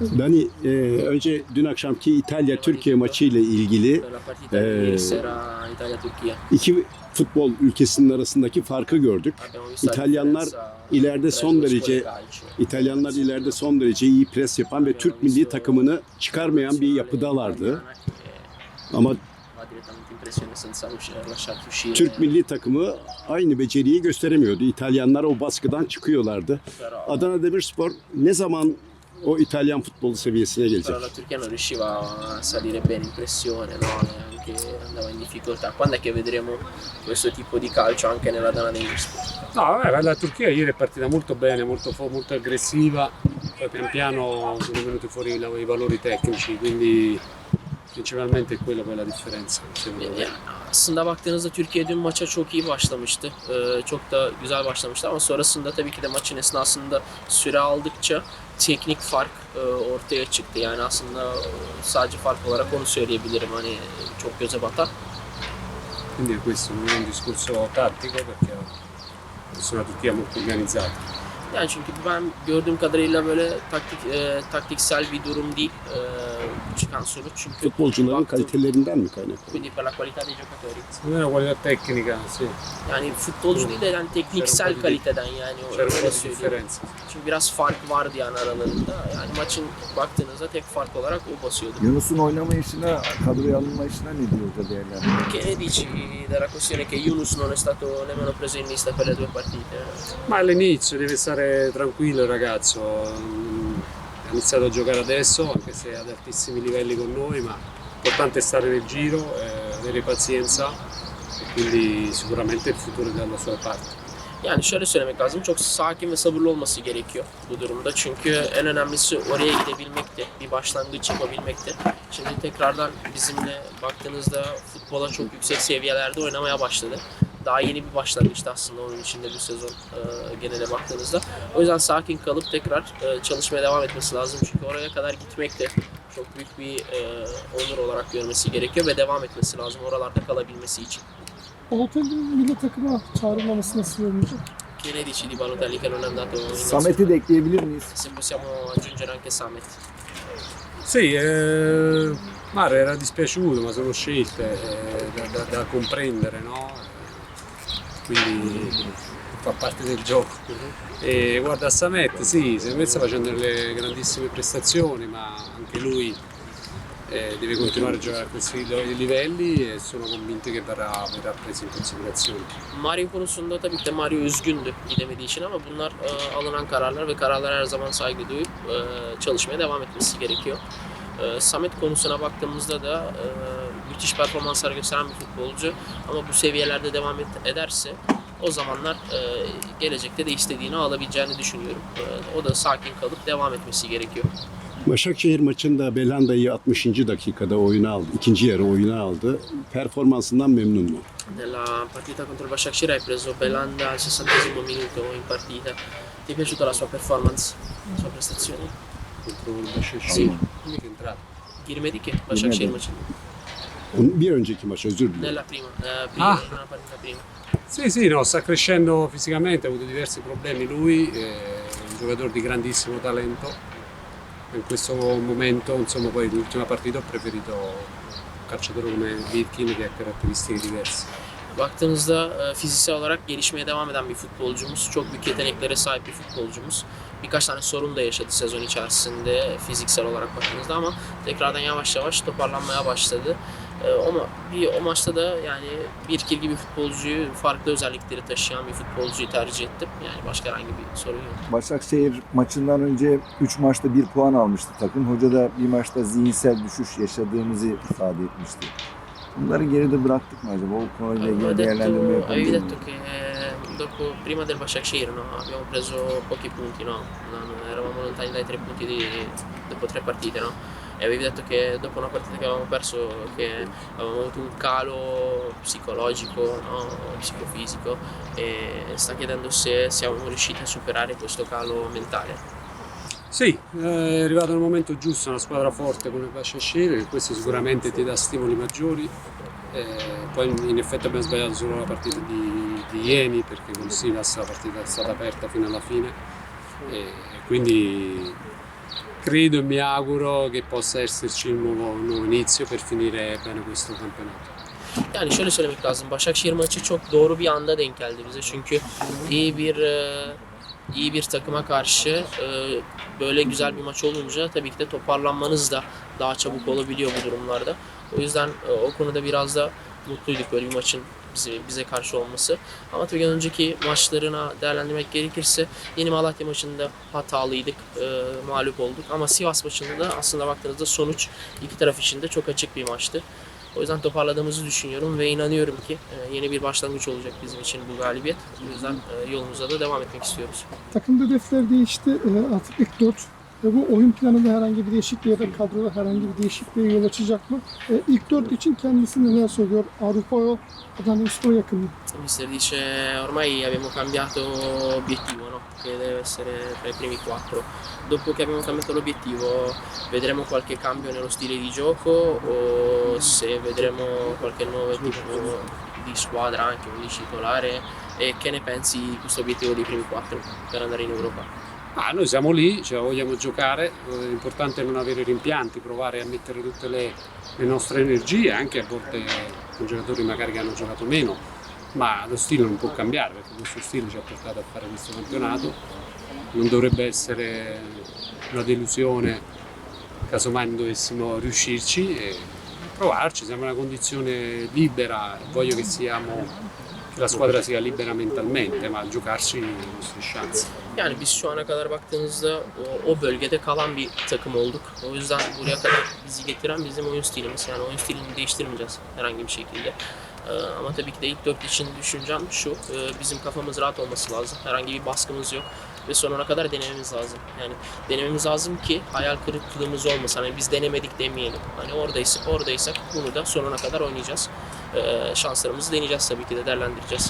Evet. Dani, e, önce dün akşamki İtalya-Türkiye maçı ile ilgili Italia-Turchia. iki futbol ülkesinin arasındaki farkı gördük. İtalyanlar ileride son derece. İtalyanlar ileride son derece iyi pres yapan ve Türk milli takımını çıkarmayan bir yapıdalardı. Ama. Türk milli takımı aynı beceriyi gösteremiyordu. İtalyanlar o baskıdan çıkıyorlardı. Adana Demirspor ne zaman o İtalyan futbolu seviyesine gelecek? però la Turchia non riusciva a salire bene in pressione, no? E anche andava in difficoltà. Quando è che vedremo questo tipo di calcio anche nella Dana Demirspor? No, vabbè, la Turchia ieri è partita molto bene, molto, molto aggressiva, poi pian piano sono venuti fuori i, i valori tecnici, quindi principalmente quella poi la differenza. Yani aslında baktığınızda Türkiye dün maça çok iyi başlamıştı. Ee, çok da güzel başlamıştı ama sonrasında tabii ki de maçın esnasında süre aldıkça teknik fark e, ortaya çıktı. Yani aslında e, sadece fark olarak onu söyleyebilirim. Hani çok göze batan. Quindi questo non è un discorso tattico perché sono Turchia molto organizzata. Yani çünkü ben gördüğüm kadarıyla böyle taktik e, taktiksel bir durum değil e, çıkan sonuç. Çünkü Futbolcuların baktım- kalitelerinden mi kaynaklı? Quindi per la qualità dei giocatori. Me la qualità tecnica, sì, Yani futbolcu değil de yani tekniksel di- kaliteden yani po' öyle söyleyeyim. Çünkü biraz fark vardı yani aralarında. Yani maçın baktığınızda tek fark olarak o basıyordu. Yunus'un oynamayışına, kadroya alınmayışına ne diyor da değerlendiriyor? Che ne dici della questione che Yunus non è stato nemmeno preso in lista per le due partite? Ma all'inizio deve stare tranquillo il ragazzo, ha iniziato a giocare adesso, anche se ad altissimi livelli con noi, ma l'importante è stare nel giro, eh, avere pazienza e quindi sicuramente il futuro è dalla sua parte. Yani şöyle söylemek lazım. Çok sakin ve sabırlı olması gerekiyor bu durumda. Çünkü en önemlisi oraya gidebilmekti. Bir başlangıç yapabilmekti. Şimdi tekrardan bizimle baktığınızda futbola çok yüksek seviyelerde oynamaya başladı. Daha yeni bir başlangıçtı aslında onun içinde bu sezon e, genele baktığınızda. O yüzden sakin kalıp tekrar e, çalışmaya devam etmesi lazım. Çünkü oraya kadar gitmek de çok büyük bir e, onur olarak görmesi gerekiyor ve devam etmesi lazım oralarda kalabilmesi için. Balotelli'nin milli takıma çağrılmaması nasıl yorumlayacak? Che ne dici di Balotelli che non è andato Samet'i de ekleyebilir miyiz? se possiamo aggiungere anche Samet. Sì, eh, Mare era dispiaciuto, ma sono scelte eh, da, da- da comprendere, no? Quindi fa parte del gioco. E guarda Samet, sì, me sta facendo delle grandissime prestazioni, ma anche lui eh, deve continuare a giocare a questi livelli e sono convinto che verrà, verrà preso in considerazione. Mario konusunda tabii ki de Mario üzgündü gidemediği için ama bunlar e, alınan kararlar ve kararlara her zaman saygı duyup e, çalışmaya devam etmesi gerekiyor. E, Samet konusuna baktığımızda da e, müthiş performanslar gösteren bir futbolcu ama bu seviyelerde devam et- ederse o zamanlar e, gelecekte de istediğini alabileceğini düşünüyorum. E, o da sakin kalıp devam etmesi gerekiyor. Başakşehir maçında Belanda'yı 60. dakikada oyuna aldı. ikinci yarı oyuna aldı. Performansından memnun mu? Nella partita contro il Başakşehir hai preso Belanda al 60 minuto in partita. Ti è piaciuta la sua performance, la sua prestazione? Contro il Brescia Sì. Girmedi ki Başakşehir maçında. Bir önceki maç özür dilerim. Nella prima, eh, prima, Ah. nella partita prima. Sì, sì, no, sta crescendo fisicamente, ha avuto diversi problemi lui, è un giocatore di grandissimo talento. In questo momento, insomma, poi l'ultima partita ho preferito un calciatore come Virkin che ha caratteristiche diverse. Baktığınızda e, fiziksel olarak gelişmeye devam eden bir futbolcumuz. Çok büyük yeteneklere sahip bir futbolcumuz. Birkaç tane sorun da yaşadı sezon içerisinde fiziksel olarak baktığınızda ama tekrardan yavaş yavaş toparlanmaya başladı. E, Ama bir o maçta da yani bir kill gibi futbolcuyu farklı özellikleri taşıyan bir futbolcuyu tercih ettim. Yani başka herhangi bir sorun yok. Başakşehir maçından önce 3 maçta 1 puan almıştı takım. Hoca da bir maçta zihinsel düşüş yaşadığımızı ifade etmişti. Bunları geride bıraktık mı acaba? O konuyla ilgili değerlendirme yapabilir miyiz? eh, dopo, prima del Başakşehir no, abbiamo preso pochi punti, no? Eravamo lontani dai tre punti di, dopo tre partite, no? E avevi detto che dopo una partita che avevamo perso che avevamo avuto un calo psicologico, no? psicofisico e sta chiedendo se siamo riusciti a superare questo calo mentale. Sì, è arrivato nel momento giusto, una squadra forte come il Basciascire, che questo sicuramente ti dà stimoli maggiori. Eh, poi in effetti abbiamo sbagliato solo la partita di, di ieri perché con Silas la partita è stata aperta fino alla fine e quindi credo e mi auguro che possa esserci un nuovo, un nuovo inizio per finire bene questo campionato. Yani şöyle söylemek lazım. Başakşehir maçı çok doğru bir anda denk geldi bize. Çünkü iyi bir e, iyi bir takıma karşı e, böyle güzel bir maç olunca tabii ki de toparlanmanız da daha çabuk olabiliyor bu durumlarda. O yüzden e, o konuda biraz da mutluyduk böyle bir maçın bize, bize karşı olması. Ama tabii önceki maçlarına değerlendirmek gerekirse Yeni Malatya maçında hatalıydık, e, mağlup olduk. Ama Sivas maçında da aslında baktığınızda sonuç iki taraf için de çok açık bir maçtı. O yüzden toparladığımızı düşünüyorum ve inanıyorum ki e, yeni bir başlangıç olacak bizim için bu galibiyet. O yüzden e, yolumuza da devam etmek istiyoruz. Takımda hedefler değişti. Ee, Artık ilk dört. Ve bu oyun planında herhangi bir değişikliği ya da kadroda herhangi bir değişikliğe yol açacak mı? Ee, ilk dört için kendisi neler söylüyor? Avrupa'ya Adanaspor yakın mı? Mister dice ormai abbiamo cambiato obiettivo, no? che deve essere tra i primi quattro. Dopo che abbiamo cambiato l'obiettivo vedremo qualche cambio nello stile di gioco o se vedremo qualche nuovo tipo di squadra anche, un titolare e che ne pensi di questo obiettivo dei primi quattro per andare in Europa? Ah, noi siamo lì, cioè vogliamo giocare, eh, l'importante è non avere rimpianti, provare a mettere tutte le, le nostre energie, anche a volte con giocatori magari che hanno giocato meno, ma lo stile non può cambiare perché questo stile ci ha portato a fare questo campionato, non dovrebbe essere una delusione casomai non dovessimo riuscirci e provarci, siamo in una condizione libera, voglio che, siamo, la squadra sia libera mentalmente, ma giocarci le nostre chance. Yani biz şu ana kadar baktığınızda o, o bölgede kalan bir takım olduk. O yüzden buraya kadar bizi getiren bizim oyun stilimiz. Yani oyun stilini değiştirmeyeceğiz herhangi bir şekilde. Ee, ama tabii ki de ilk dört için düşüncem şu. e, bizim kafamız rahat olması lazım. Herhangi bir baskımız yok. Ve sonuna kadar denememiz lazım. Yani denememiz lazım ki hayal kırıklığımız olmasın. Hani biz denemedik demeyelim. Hani oradaysak, oradaysak bunu da sonuna kadar oynayacağız. Ee, şanslarımızı deneyeceğiz tabii ki de değerlendireceğiz.